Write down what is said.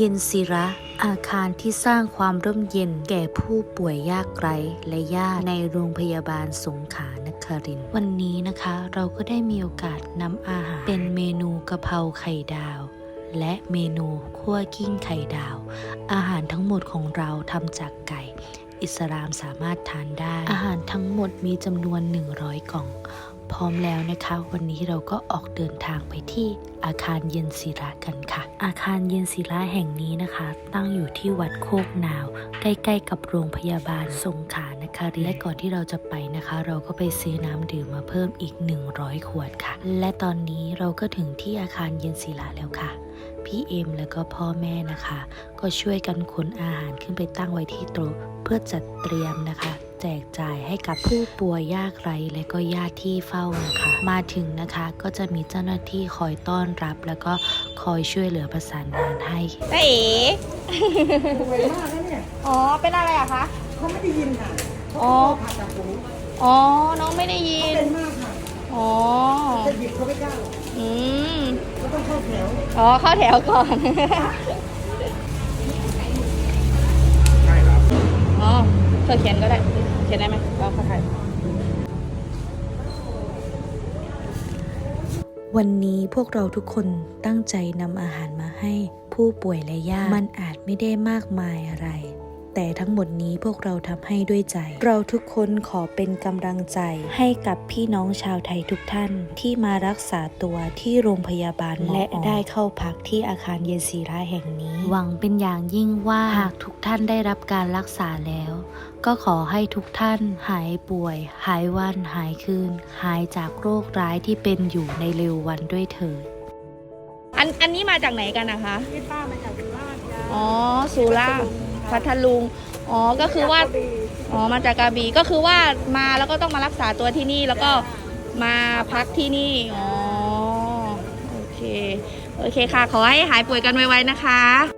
เย็นศิระอาคารที่สร้างความร่มเย็นแก่ผู้ป่วยยากไร้และญาติในโรงพยาบาลสงขลานครินวันนี้นะคะเราก็ได้มีโอกาสนำอาหาร เป็นเมนูกะเพราไข่ดาว และเมนูคั่วกิ้งไข่ดาว อาหารทั้งหมดของเราทำจากไก่ อิสลามสามารถทานได้ อาหารทั้งหมดมีจำนวน 100 กล่อง พร้อมแล้วนะคะ วันนี้เราก็ออกเดินทางไปที่อาคารเย็นศิระกันค่ะ อาคารเย็นศิระแห่งนี้นะคะ ตั้งอยู่ที่วัดโคกนาว ใกล้ๆกับโรงพยาบาลสงขลานะครินทร์และก่อนที่เราจะไปนะคะ เราก็ไปซื้อน้ำดื่มมาเพิ่มอีก 100 ขวดค่ะ และตอนนี้เราก็ถึงที่อาคารเย็นศิระแล้วค่ะพี่เอ็มแล้วก็พ่อแม่นะคะ ก็ช่วยกันขนอาหารขึ้นไปตั้งไว้ที่โต๊ะเพื่อจัดเตรียมนะคะ แจกจ่ายให้กับผู้ป่วยยากไร้และก็ญาติที่เฝ้านะคะ มาถึงนะคะก็จะมีเจ้าหน้าที่คอยต้อนรับ แล้วก็คอยช่วยเหลือประสานงานให้ตาเอ๋สวยมากนะเนี่ยอ๋อ เป็นอะไรอะคะเขาไม่ได้ยินค่ะเขาอ๋อผ่าตัดหูอ๋อ น้องไม่ได้ยิน เป็นมากค่ะ อ๋อ จะหยิบเขาไม่กล้าหรอกอืมเขาต้องเข้าแถว อ๋อ เข้าแถวก่อนอ๋อเธอเขียนก็ได้ เขียนได้ไหมเราเข้าถ่วันนี้พวกเราทุกคนตั้งใจนำอาหารมาให้ผู้ป่วยและญาติมันอาจไม่ได้มากมายอะไร แต่ทั้งหมดนี้พวกเราทำให้ด้วยใจ เราทุกคนขอเป็นกำลังใจให้กับพี่น้องชาวไทยทุกท่านที่มารักษาตัวที่โรงพยาบาลและได้เข้าพักที่อาคารเยนซีราแห่งนี้ หวังเป็นอย่างยิ่งว่าหากทุกท่านได้รับการรักษาแล้ว ก็ขอให้ทุกท่านหายป่วย หายวันหายคืน หายจากโรคร้ายที่เป็นอยู่ในเร็ววันด้วยเถิดอันอันนี้มาจากไหนกันนะคะที่ป้ามาจากสุราษฎร์จ้าอ๋อสุราษฎร์ พัทลุง อ๋อ ก็คือว่า อ๋อ มาจากกระบี่ก็คือว่ามาแล้วก็ต้องมารักษาตัวที่นี่แล้วก็มาพักที่นี่ อ๋อ โอเค โอเคค่ะ ขอให้หายป่วยกันไวๆนะคะ